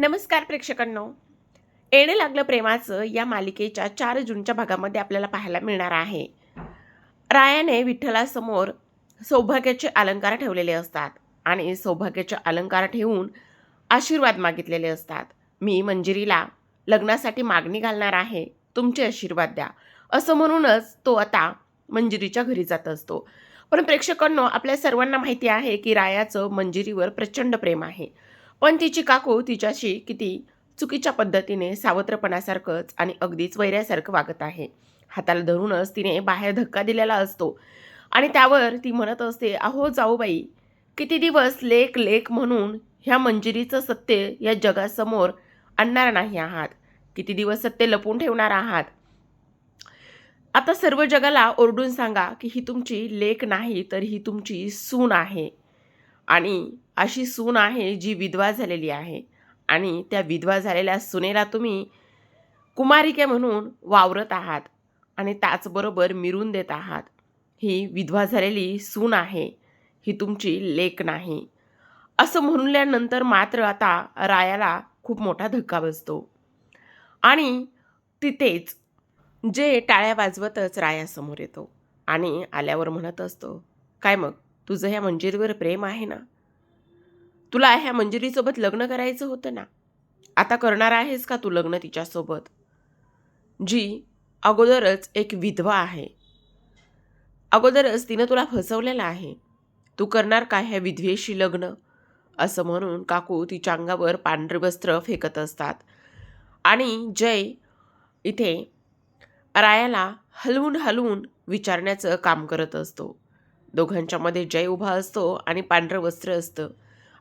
नमस्कार प्रेक्षकांनो. येणे लागलं प्रेमाचं या मालिकेच्या चार जूनच्या भागामध्ये आपल्याला पाहायला मिळणार आहे. रायाने विठ्ठलासमोर सौभाग्याचे अलंकार ठेवलेले असतात आणि सौभाग्याचे अलंकार ठेवून आशीर्वाद मागितलेले असतात. मी मंजिरीला लग्नासाठी मागणी घालणार आहे. तुमचे आशीर्वाद द्या. असं म्हणूनच तो आता मंजिरीच्या घरी जात असतो. पण प्रेक्षकांनो आपल्या सर्वांना माहिती आहे की रायाचं मंजिरीवर प्रचंड प्रेम आहे. पण तिची काकू तिच्याशी किती चुकीच्या पद्धतीने सावत्रपणासारखंच आणि अगदीच वैऱ्यासारखं वागत आहे. हाताला धरूनच तिने बाहेर धक्का दिलेला असतो. आणि त्यावर ती म्हणत असते अहो जाऊबाई किती दिवस लेख लेख म्हणून ह्या मंजिरीचं सत्य या जगासमोर आणणार नाही आहात. किती दिवस सत्य लपून ठेवणार आहात. आता सर्व जगाला ओरडून सांगा की ही तुमची लेख नाही तर ही तुमची सून आहे. आणि अशी सून आहे जी विधवा झालेली आहे. आणि त्या विधवा झालेल्या सुनेला तुम्ही कुमारिके म्हणून वावरत आहात आणि त्याचबरोबर मिरून देत आहात. ही विधवा झालेली सून आहे. ही तुमची लेख नाही. असं म्हणल्यानंतर मात्र आता रायाला खूप मोठा धक्का बसतो. आणि तिथेच जे टाळ्या वाजवतच रायासमोर येतो आणि आल्यावर म्हणत असतो काय मग? तुझं ह्या मंजिरीवर प्रेम आहे ना? तुला ह्या मंजिरीसोबत लग्न करायचं होतं ना? आता करणार आहेस का तू लग्न तिच्यासोबत? जी अगोदरच एक विधवा आहे. अगोदरच तिनं तुला फसवलेलं आहे. तू करणार का ह्या विधवेशी लग्न? असं म्हणून काकू तिच्या अंगावर पांढरे वस्त्र फेकत असतात. आणि जय इथे रायाला हलवून हलवून विचारण्याचं काम करत असतो. दोघांच्यामध्ये जय उभा असतो आणि पांढरं वस्त्र असतं.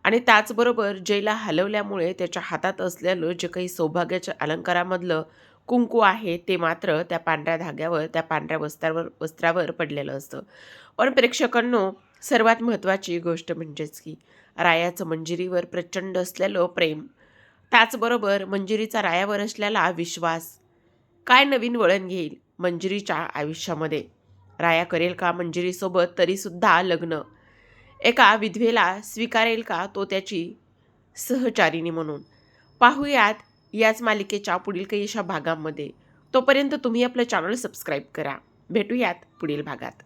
आणि त्याचबरोबर जयला हलवल्यामुळे त्याच्या हातात असलेलं जे काही सौभाग्याच्या अलंकारामधलं कुंकू आहे ते मात्र त्या पांढऱ्या धाग्यावर त्या पांढऱ्या वस्त्रावर वस्त्रावर पडलेलं असतं. पण प्रेक्षकांनो सर्वात महत्त्वाची गोष्ट म्हणजेच की रायाचं मंजिरीवर प्रचंड असलेलं प्रेम. त्याचबरोबर मंजिरीचा रायावर असलेला विश्वास. काय नवीन वळण घेईल मंजिरीच्या आयुष्यामध्ये? राया करेल का मंजिरीसोबत तरीसुद्धा लग्न? एका विधवेला स्वीकारेल का तो त्याची सहचारिणी म्हणून? पाहूयात याच मालिकेच्या पुढील काही अशा भागांमध्ये. तोपर्यंत तुम्ही आपलं चॅनल सबस्क्राईब करा. भेटूयात पुढील भागात.